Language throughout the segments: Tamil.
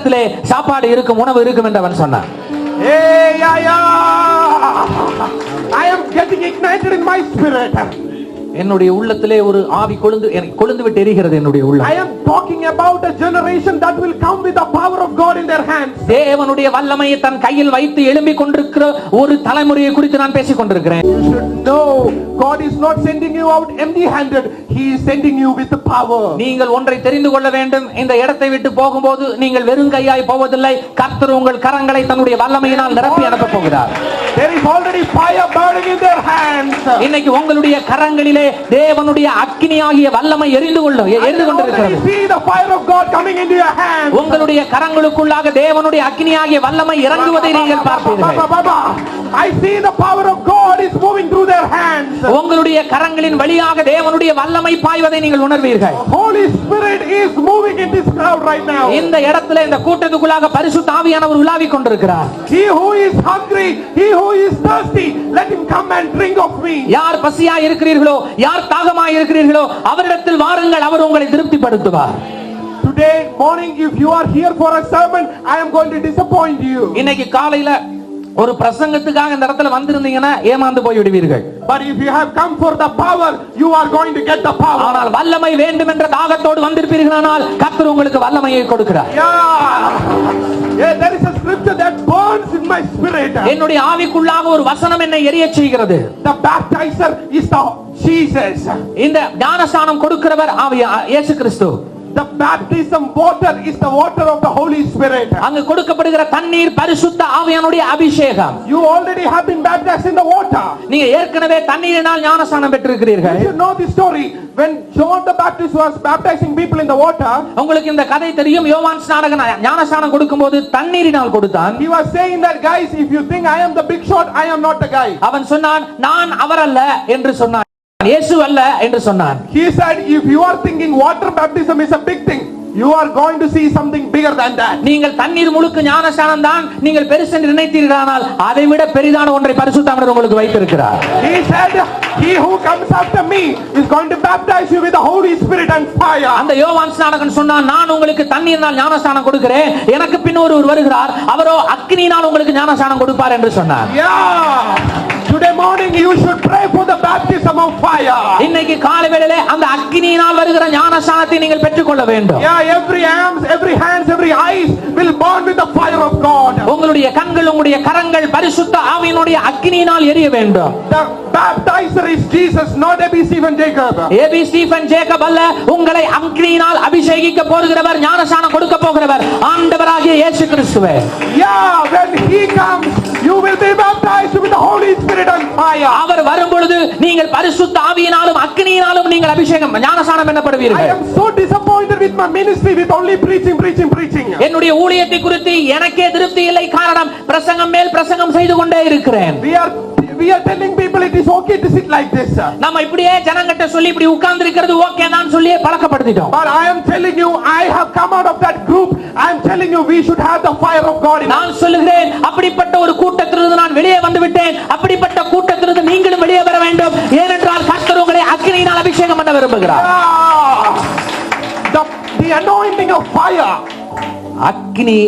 இல்லத்திலே சாப்பாடு இருக்கும் உணவு இருக்கும் என்று அவன் சொன்னான் I am getting ignited in my spirit. என்னுடைய உள்ளத்திலே ஒரு ஆவி கொழுந்து கொழுந்து விட்டு எரிகிறது என்னுடைய I உள்ளம் am talking about a generation that will come with the power of God in their hands. தேவனுடைய வல்லமையை தன் கையில் வைத்து எழும்பிக் கொண்டிருக்கிற ஒரு தலைமுறையை குறித்து நான் பேசிக் கொண்டிருக்கிறேன். You should know God is not sending you out empty handed, He is sending you with the power. நீங்கள் ஒன்றை தெரிந்து கொள்ள வேண்டும். இந்த இடத்தை விட்டு போகும்போது நீங்கள் வெறும் கையாய் போவதில்லை. கர்த்தர் உங்கள் கரங்களை தன்னுடைய வல்லமையினால் நிரப்பி அனுப்ப போகிறார். There is already fire burning in their hands. இன்னைக்கு உங்களுடைய கரங்களிலே தேவனுடைய அக்கினியாகிய வல்லமை எரிந்து கொள்ளும் I எரிந்து கொண்டிருக்கிறது see the fire of God coming into your hands. உங்களுடைய கரங்களுக்குள்ளாக தேவனுடைய அக்கினியாகிய வல்லமை இறங்குவதை நீங்கள் பார்ப்பீர்கள் I see the power of God is moving through their hands. உங்களுடைய கரங்களின் வழியாக தேவனுடைய வல்லமை பாய்வதை நீங்கள் உணர்வீர்கள் Holy Spirit is moving in this crowd right now. இந்த இடத்துல இந்த கூட்டத்துக்குள்ளாக பரிசுத்த ஆவியானவர் உலாவிக் கொண்டிருக்கிறார் He who is hungry, he who is thirsty, let him come and drink of me. யார் பசியா இருக்கிறீர்களோ யார் தாகமா இருக்கிறீர்களோ அவரிடத்தில் வாருங்கள் அவர் உங்களை திருப்திப்படுத்துவார் Today morning, if you are here for a sermon, I am going to disappoint you. இன்னைக்கு காலையில ஒரு பிரசங்கத்துக்காக இந்த இடத்துல வந்திருந்தீங்கன்னா ஏமாந்து போய் விடுவீர்கள் But if you have come for the power, you are going to get the power. ஆனால் வல்லமை வேண்டும் என்ற தாகத்தோடு வந்திருப்பீர்களானால் கர்த்தர் உங்களுக்கு வல்லமையை கொடுக்கிறார் Yeah. There is a scripture that burns in my spirit. என்னுடைய ஆவிக்குள்ளாக ஒரு வசனம் என்னை எரிய செய்கிறது The baptizer is the Jesus. இந்த ஞானஸ்நானம் கொடுக்கிறவர் ஆவி இயேசு கிறிஸ்து The baptism water is the water of the Holy Spirit. அங்கு கொடுக்கப்படுகிற தண்ணீர் பரிசுத்த ஆவியானுடைய அபிஷேகம் You already have been baptized in the water. நீங்க ஏற்கனவே தண்ணீரினால் ஞானஸ்நானம் பெற்றிருக்கிறீர்கள் You know this story. When John the Baptist was baptizing people in the water, உங்களுக்கு இந்த கதை தெரியும் யோவான் ஸ்நானகன் ஞானஸ்நானம் கொடுக்கும்போது தண்ணீரினால் கொடுத்தான் he was saying that, guys, if you think I am the big shot, I am not the guy. அவன் சொன்னான் நான் அவர் அல்ல என்று சொன்னான் இயேசு அல்ல என்று சொன்னான் He said, if you are thinking water baptism is a big thing, you are going to see something bigger than that. நீங்கள் தண்ணீர் முழுக்க ஞானஸ்நானம் தான் நீங்கள் பெருசு என்று நினைத்தீர்களானால் அதை விட பெரிதான ஒன்றை பரிசுத்தாமர் உங்களுக்கு வைத்திருக்கிறார் He said, he who comes after me is going to baptize you with the Holy Spirit and fire. அந்த யோவான் ஸ்நானகன் சொன்னான் நான் உங்களுக்கு தண்ணீரினால் ஞானஸ்நானம் கொடுக்கிறேன் எனக்கு பின் ஒருவர் வருகிறார் அவரோ அக்னியினால் உங்களுக்கு ஞானஸ்நானம் கொடுப்பார் என்று சொன்னார் Yeah. Today morning you should pray for the baptism of fire. இன்னைக்கு காலை வேளையிலே அந்த அக்னியினால் வருகிற ஞானஸ்நானத்தை நீங்கள் பெற்றுக்கொள்ள வேண்டும் Yeah, every arms, every hands, every eyes will burn with the fire of God. உங்களுடைய கண்கள் உங்களுடைய கரங்கள் பரிசுத்த ஆவியினுடைய அக்னியினால் எரிய வேண்டும் The baptizer is Jesus, not Abby Stephen Jacob. Abby Stephen Jacob அல்ல உங்களை அக்னியினால் அபிஷேகிக்க போகிறவர் ஞானஸ்நானம் கொடுக்க போகிறவர் ஆண்டவராகிய இயேசு கிறிஸ்துவே Yeah, when he comes, you will be baptized with the Holy Spirit and fire. அவர் வரும் பொழுது நீங்கள் பரிசுத்த ஆவியினாலும் அக்னியினாலும் நீங்கள் அபிஷேகம் ஞானஸ்நானம் I பண்ணப்படுவீர்கள் am so disappointed my ministry with only preaching, preaching, preaching. என்னுடைய ஊழியத்தை குறித்து எனக்கே திருப்தி இல்லை காரணம் பிரசங்கம் மேல் பிரசங்கம் செய்து கொண்டே இருக்கிறேன் We are we are telling people it is okay to sit like this. நம்ம இப்படியே ஜனங்கிட்ட சொல்லி இப்படி உட்கார்ந்து இருக்கிறது ஓகே தான் சொல்லி பழக்கப்படுத்திட்டோம் But I am telling you, I have come out of that group. I am telling you, we should have the fire of God in us. நான் சொல்லுகிறேன் அப்படிப்பட்ட ஒரு கூட்டத்திலிருந்து நான் வெளியே வந்து விட்டேன் அப்படிப்பட்ட கூட்டத்திலிருந்து நீங்களும் வெளியே வர வேண்டும் ஏனென்றால் கர்த்தர் உங்களை அக்கினியினால் அபிஷேகம் பண்ண விரும்புகிறார் the, the anointing of fire. அக்னி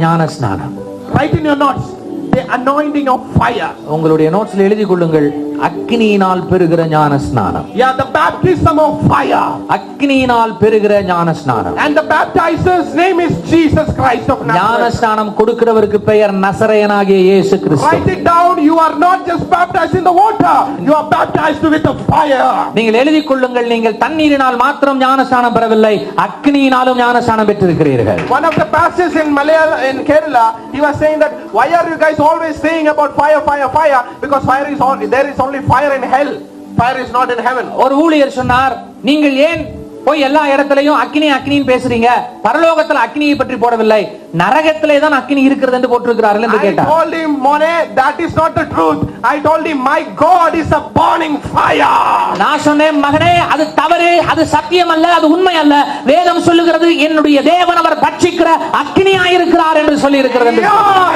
ஞான ஸ்நானம் Write in your notes. The anointing of fire. உங்களுடைய நோட்ஸ்ல எழுதி கொள்ளுங்கள் அக்னியினால் பெறுகிற ஞான ஸ்நானம் Yeah, the baptism of fire. அக்னியினால் பெறுகிற ஞான ஸ்நானம் And the baptizer's name is Jesus Christ of ஞான Nazareth. ஸ்நானம் கொடுக்கிறவருக்கு பெயர் நசரையனாகிய இயேசு கிறிஸ்து Write it down. You are not just baptized in the water. You are baptized with the fire. நீங்கள் எழுதிக் கொள்ளுங்கள் நீங்கள் தண்ணீரினால் மாத்திரம் ஞானஸ்நானம் பெறவில்லை அக்னியினாலும் ஞானஸ்நானம் பெற்றிருக்கிறீர்கள் One of the pastors in Malayalam, in Kerala, he was saying that, why are you guys always saying about fire, fire, fire? Because fire is only, there is only fire in hell. Fire is not in heaven. ஒரு ஊழியர் சொன்னார் நீங்கள் ஏன் போய் எல்லா இடத்துலயும் அக்னி அக்னின்னு பேசுறீங்க பரலோகத்துல அக்னியை பற்றி போடவில்லை நரகத்திலே தான் அக்னி இருக்கிறது என்று போட்டிருக்கிறார்கள் என்று I கேட்டார் told him, Monet, that is not the truth. I told him, my God is a burning fire. நான் சொன்னேன் மகனே அது தவறு அது சத்தியம் அல்ல அது உண்மை அல்ல வேதம் சொல்லுகிறது என்னுடைய தேவன் அவர் பட்சிக்கிற அக்னியாயிருக்கிறார் என்று சொல்லி இருக்கிறது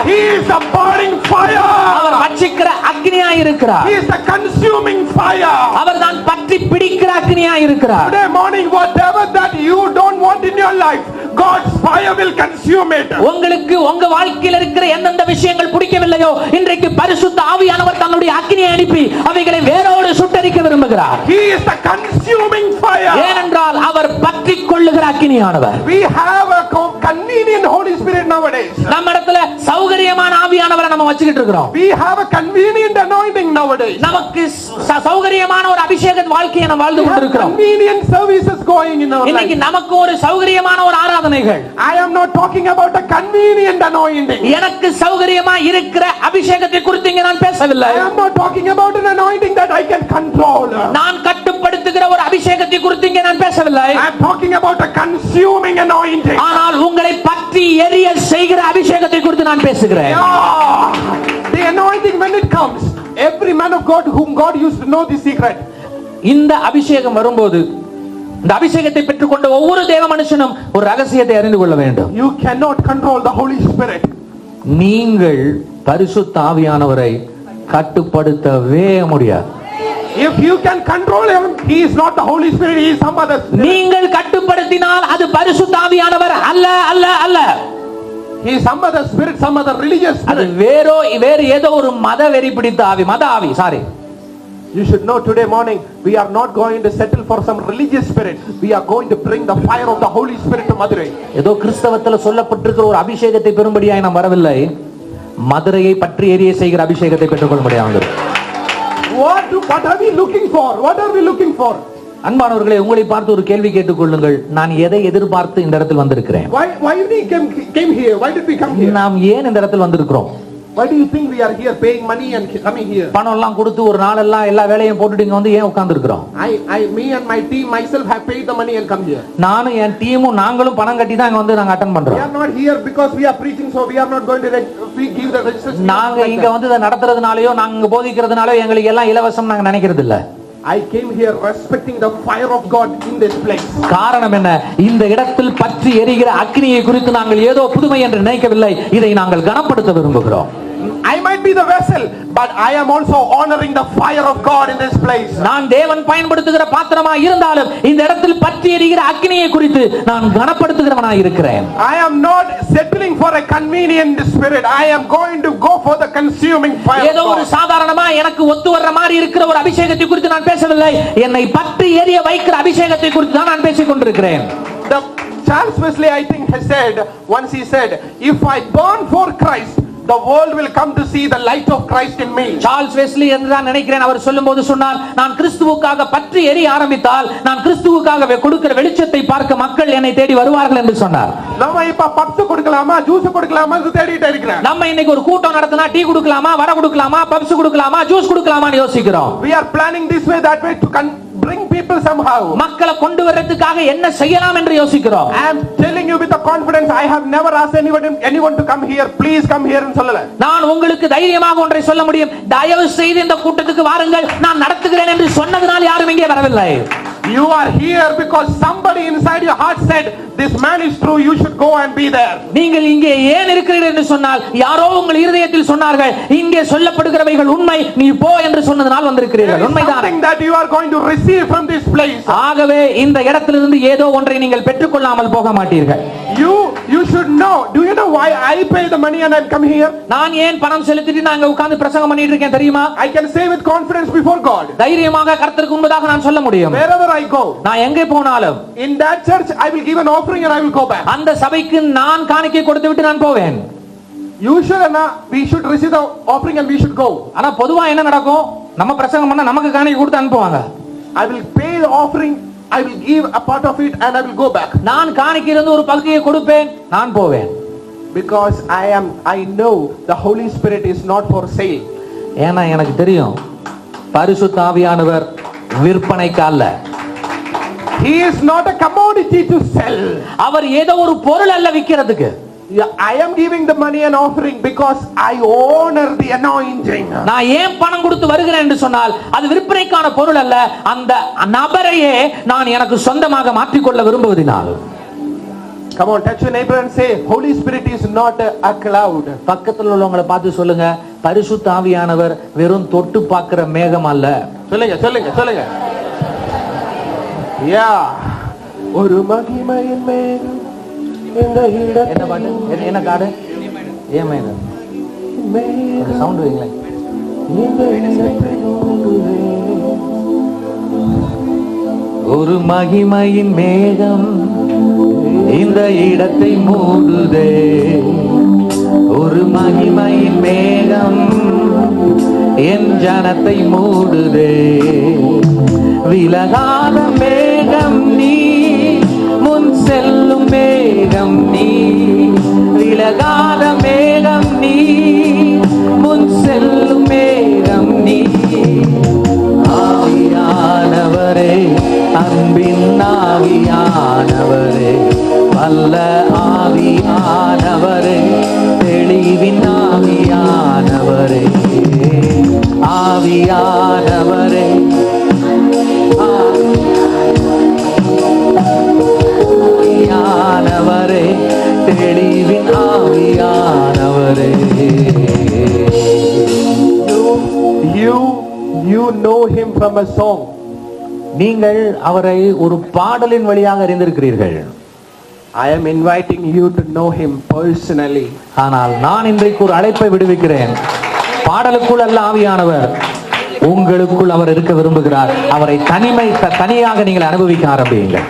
he is a burning our fire. பட்சிக்கிற அக்னியாயிருக்கிறார் He is a consuming fire. அவர் தான் பற்ற பிடிக்கிற அக்னியா இருக்கிறார் Today morning, whatever that you don't want in your life, God's fire will consume it. உங்களுக்கு உங்க வாழ்க்கையில் இருக்கிற எந்தெந்த விஷயங்கள் பிடிக்கவில்லையோ இன்றைக்கு பரிசுத்த ஆவியானவர் தன்னுடைய அக்னியை அனுப்பி அவைகளை வேரோடு சுட்டரிக்க விரும்புகிறார் He is the consuming fire. ஏனென்றால் அவர் பற்றி கொள்ளுகிற அக்னியானவர் We have a co- convenient Holy Spirit nowadays. நம்ம இடத்துல சௌகரியமான ஆவியானவரை நம்ம வச்சுக்கிட்டு இருக்கிறோம் We have a convenient anointing nowadays. நமக்கு ச- சௌகரியமான ஒரு அபிஷேக வாழ்க்கையை நம்ம வாழ்ந்து We have கொண்டிருக்கிறோம் convenient services going in our இன்னைக்கு life. நமக்கு ஒரு சௌகரியமான ஒரு ஆராதனைகள் I am not talking about a convenient anointing. எனக்கு சௌகரியமா இருக்கிற அபிஷேகத்தை குறித்து இங்க நான் பேசவில்லை I am not talking about an anointing that I can control. நான் கட்டுப்படுத்துகிற ஒரு அபிஷேகத்தை குறித்து இங்கே நான் பேசவில்லை I am talking about a consuming anointing. ஆனால் உங்களை பற்றி எரிய செய்கிற அபிஷேகத்தை குறித்து நான் பேசுகிறேன் Yeah. The anointing when it comes, every man of God whom God used to know the secret. இந்த அபிஷேகம் வரும்போது இந்த அபிஷேகத்தை பெற்றுக்கொண்ட ஒவ்வொரு தேவ மனுஷனும் ஒரு ரகசியத்தை அறிந்து கொள்ள வேண்டும் You cannot control the Holy Spirit. நீங்கள் பரிசுத்த ஆவியானவரை கட்டுப்படுத்தவே முடியாது If you can control him, he is not the Holy Spirit, he is some other spirit. நீங்கள் கட்டுப்படுத்தினால் அது பரிசுத்த ஆவியானவர் அல்ல அல்ல அல்ல He is some other spirit, some other religious அது. வேறோ வேறு ஏதோ ஒரு மத வெறி பிடித்த ஆவி மத ஆவி sorry You should know today morning, we are not going to settle for some religious spirit. We are going to bring the fire of the Holy Spirit to Madurai. ஏதோ கிறிஸ்தவத்துல சொல்லப்பட்டிருக்கிற ஒரு அபிஷேகத்தை பெறும்படியாய் நாம் வரவில்லை மதுரையை பற்றி எரிய செய்கிற அபிஷேகத்தை பெற்றுக்கொள்ள முடியாது What, do- what are we looking for? What are we looking for? அன்பானவர்களை உங்களை பார்த்து ஒரு கேள்வி கேட்டுக்கொள்ளுங்கள் நான் எதை எதிர்பார்த்து இந்த இடத்தில் வந்திருக்கிறேன் Why, why we came, came here? Why did we come here? நாம் ஏன் இந்த இடத்தில் வந்திருக்கிறோம் Why do you think we are here paying money and coming here? பணம் எல்லாம் கொடுத்து ஒரு நாளெல்லாம் எல்லா வேலையும் போட்டுட்டு இங்க வந்து ஏன் உட்கார்ந்துருக்கிறோம் I, I, me and my team myself have paid the money and come here. நானும் என் டீமும் நாங்களும் பணம் கட்டி தான் இங்க வந்து நாங்க அட்டன் We பண்றோம் are not here because we are preaching, so we are not going to we give the registration. நாங்க இங்க வந்து இதை நடத்துறதுனாலயோ நாங்க போதிக்கிறதுனாலயோ எங்களுக்கு எல்லாம் இலவசம் நாங்க நினைக்கிறது இல்ல I came here respecting the fire of God in this place. காரணம் என்ன இந்த இடத்தில் பற்றி எரிகிற அக்னியை குறித்து நாங்கள் ஏதோ புதுமை என்று நினைக்கவில்லை இதை நாங்கள் கனப்படுத்த விரும்புகிறோம் I might be the vessel, but I am also honoring the fire of God in this place. நான் தேவன் பயன்படுத்துகிற பாத்திரமா இருந்தாலும் இந்த இடத்தில் பற்றி எரிகிற அக்னியை குறித்து நான் கனப்படுத்துகிறவனா இருக்கிறேன் I am not settling for a convenient spirit. I am going to go for the consuming fire ஏதோ of ஒரு God. சாதாரணமா எனக்கு ஒத்து வர்ற மாதிரி இருக்கிற ஒரு அபிஷேகத்தை குறித்து நான் பேசவில்லை என்னை பற்றி எரிய வைக்கிற அபிஷேகத்தை குறித்து தான் நான் பேசிக் கொண்டிருக்கிறேன் The Charles Wesley, I think, has said once he said, "If I burn for Christ, the world will come to see the light of Christ in me." Charles Wesley என்று தான் நினைக்கிறேன். அவர் சொல்லும்போது சொன்னார் நான் கிறிஸ்துவுக்காக பற்றி எரிய ஆரம்பித்தால் நான் கிறிஸ்துவுக்காக கொடுக்கிற வெளிச்சத்தை பார்க்க மக்கள் என்னை தேடி வருவார்கள் என்று சொன்னார். நம்ம இப்ப பப்ஸ் கொடுக்கலாமா ஜூஸ் கொடுக்கலாமா தேடிட்டு இருக்கிறேன். நம்ம இன்னைக்கு ஒரு கூட்டம் நடத்தினா டீ கொடுக்கலாமா வர கொடுக்கலாமா பப்ஸ் கொடுக்கலாமா ஜூஸ் கொடுக்கலாமான்னு யோசிக்கிறோம். We are planning this way, that way to people somehow. மக்களை கொண்டு வர்றதுக்காக என்ன செய்யலாம் என்று யோசிக்கிறோம் I am telling you with the confidence, I have never asked anyone, anyone to come here. Please come here and சொல்லல. நான் உங்களுக்கு தைரியமாக ஒன்றை சொல்ல முடியும் தயவு செய்து இந்த கூட்டத்துக்கு வாருங்கள் நான் நடத்துகிறேன் என்று சொன்னதுனால் யாரும் இங்கே வரவில்லை You are here because somebody inside your heart said, this man is true, you should go and be there. நீங்கள் இங்கே ஏன் இருக்கிறீர்கள் என்று சொன்னால் யாரோ உங்கள் இருதயத்தில் சொன்னார்கள் இங்கே சொல்லப்படுகிறவைகள் உண்மை நீ போ என்று சொன்னதனால் வந்திருக்கிறீர்கள் உண்மைதான் that you are going to receive from this place. ஆகவே இந்த இடத்திலிருந்து ஏதோ ஒன்றை நீங்கள் பெற்றுக்கொள்ளாமல் போக மாட்டீர்கள் You, you should know. Do you know why I pay the money and I come here? நான் ஏன் பணம் செலுத்திட்டு நான் அங்க உட்கார்ந்து பிரசங்கம் பண்ணிட்டு இருக்கேன் தெரியுமா I can say with confidence before God, தைரியமாக கர்த்தருக்கு முன்பதாக நான் சொல்ல முடியும் wherever I go, நான் எங்கே போனாலும் in that church, I will give an offering and I will go back. அந்த சபைக்கு நான் காணிக்கை கொடுத்து விட்டு நான் போவேன் na, we should receive the offering and we should go. ஆனா பொதுவா என்ன நடக்கும் நம்ம பிரசங்கம் பண்ணா நமக்கு காணிக்கை கொடுத்து அனுப்புவாங்க I will pay the offering, I will give a part of it and I will go back. நான் காணிக்கையிலிருந்து ஒரு பகுதியை கொடுப்பேன் நான் போவேன் Because I am, I know the Holy Spirit is not for sale. ஏன்னா எனக்கு தெரியும் பரிசுத்த ஆவியானவர் விற்பனைக்கு அல்ல He is not a commodity to sell. அவர் ஏதோ ஒரு பொருள் அல்ல விற்கிறதுக்கு Yeah, I am giving the money and offering because I honor the anointing. நான் ஏன் பணம் கொடுத்து வருகிறேன் என்று சொன்னால் அது விற்பனைக்கான பொருள் அல்ல அந்த நபரையே நான் எனக்கு சொந்தமாக மாற்றிக்கொள்ள விரும்புவதினால் Come on, touch your neighbor and say, Holy Spirit is not a, a cloud. பக்கத்தில் உள்ளவங்களை பார்த்து சொல்லுங்க பரிசுத்த ஆவியானவர் வெறும் தொட்டு பார்க்கிற மேகம் அல்ல சொல்லுங்க சொல்லுங்க சொல்லுங்க Yeah. ஒரு மகிமையின் மேகம் இந்த என்ன பாட்டு? என்ன- காடு? ஏமே மேகம். சவுண்ட் வைங்களேன். ஒரு மகிமையின் மேகம் இந்த இடத்தை மூடுதே. ஒரு மகிமையின் மேகம் என் ஜனத்தை மூடுதே. விலகாத மேகம் நீ முன் செல்லும் மேகம் நீ விலகாத மேகம் நீ முன் செல்லும் மேகம் நீ. ஆவியானவரே அன்பின் ஆவியானவரே வல்ல ஆக நீங்கள் அவரை ஒரு பாடலின் வழியாக அறிந்திருக்கிறீர்கள் I am inviting you to know him personally. ஆனால் நான் இன்றைக்கு ஒரு அழைப்பை விடுவிக்கிறேன் பாடலுக்குள் அல்ல ஆவியானவர் உங்களுக்குள் அவர் இருக்க விரும்புகிறார் அவரை தனிமை தனியாக நீங்கள் அனுபவிக்க ஆரம்பியுங்கள்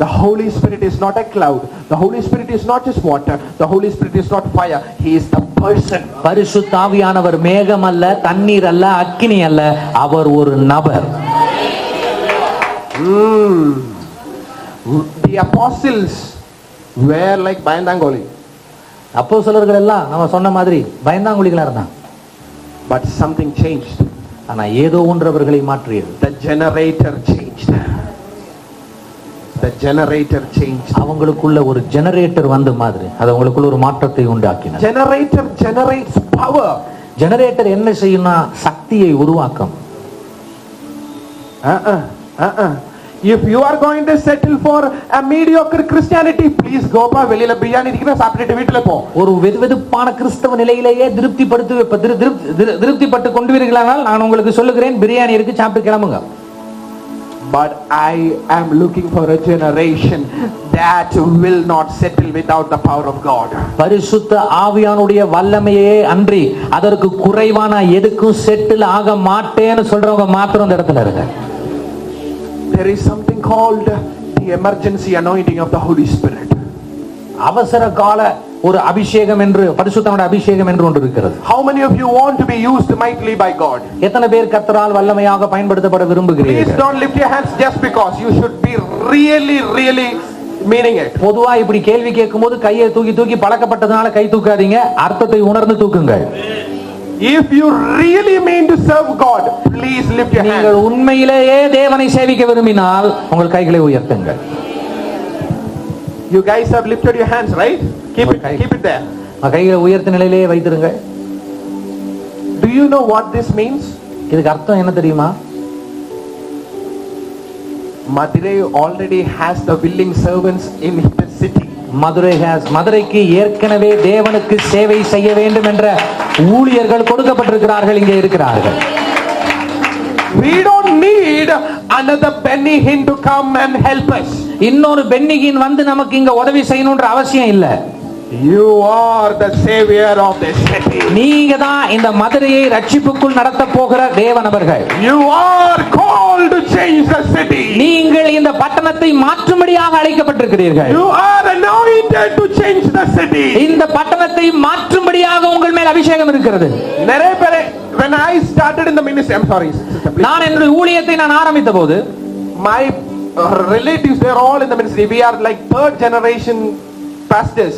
The Holy Spirit is not a cloud. The Holy Spirit is not just water. The Holy Spirit is not fire. He is a person. பரிசுத்த ஆவியானவர் மேகம் அல்ல தண்ணீர் அல்ல அக்கினி அல்ல அவர் ஒரு நபர் The apostles were like Bayandangoli. அப்போ சிலர்கள் எல்லாம் நம்ம சொன்ன மாதிரி பயந்தாங்குழிகளா இருந்தான் But something changed. ஆனா ஏதோ ஒன்று அவர்களை மாற்றியது The generator changed. The generator changed. அவங்களுக்குள்ள ஒரு ஜெனரேட்டர் வந்த மாதிரி அது அவங்களுக்குள்ள ஒரு மாற்றத்தை உண்டாக்கினது Generator generates power. ஜெனரேட்டர் என்ன செய்யும்னா சக்தியை உருவாக்கும் Uh-uh. Uh-uh. If you are going to settle for a mediocre Christianity, please go பா வெளியில பிரியாணி இருக்கிற சாப்பிட்டுட்டு வீட்டுல போ. ஒரு வெதுவெதுப்பான கிறிஸ்தவ நிலையிலேயே திருப்திப்படுத்து திருப்திப்பட்டு கொண்டு வீர்களானால் நான் உங்களுக்கு சொல்லுகிறேன் பிரியாணி இருக்கு சாப்பிட்டு கிளம்புங்க. But I am looking for a generation that will not settle without the power of God. பரிசுத்த ஆவியானுடைய வல்லமையே அன்றி அதற்கு குறைவான எதுக்கும் செட்டில் ஆக மாட்டேன்னு சொல்றவங்க மாத்திரம் இந்த இடத்துல இருங்க. There is something called the emergency anointing of the Holy Spirit. அவசர கால ஒரு அபிஷேகம் என்று பரிசுத்தனுடைய அபிஷேகம் என்று ஒன்று இருக்கிறது How many of you want to be used mightily by God? எத்தனை பேர் கத்தரால் வல்லமையாக பயன்படுத்தப்பட Please விரும்புகிறீர்கள் don't lift your hands just because. You should be really, really meaning it. பொதுவா இப்படி கேள்வி கேட்கும்போது கையை தூக்கி தூக்கி பழக்கப்பட்டதுனால கை தூக்காதீங்க அர்த்தத்தை உணர்ந்து தூக்குங்கள் If you really mean to serve God, please lift your நீங்கள் hands. உண்மையிலேயே தேவனை சேவிக்க விரும்பினால் உங்கள் கைகளை உயர்த்துங்கள் You guys have lifted your hands, right? Keep it, Okay. keep it there. உங்கள் கைகளை உயர்த்த நிலையிலேயே வைத்திருங்கள் Do you know what this means? இதுக்கு அர்த்தம் என்ன தெரியுமா Madurai already has the willing servants in the city. Madurai மதுரைக்கு ஏற்கனவே தேவனுக்கு சேவை செய்ய வேண்டும் என்ற ஊழியர்கள் கொடுக்கப்பட்டிருக்கிறார்கள் இங்கே இருக்கிறார்கள் We don't need another Benny Hinn to come and help us. இன்னொரு பென்னிகின் வந்து நமக்கு இங்க உதவி செய்யணும்ன்ற அவசியம் இல்ல You are the savior of the city. நீங்க தான் இந்த மதுரையை ரட்சிப்புக்குள் நடத்த போகிற தேவனவர்கள் You are called to change the city. நீங்கள் இந்த பட்டணத்தை மாற்றும்படியாக அழைக்கப்பட்டிருக்கிறீர்கள் You are anointed to change the city. இந்த பட்டணத்தை மாற்றும்படியாக உங்கள் மேல் அபிஷேகம் இருக்கிறது நிறைய பேரு when I started in the ministry, I'm sorry. நான் என்னுடைய ஊழியத்தை நான் ஆரம்பித்த போது My uh, relatives, they're all in the ministry. We are like third generation pastors.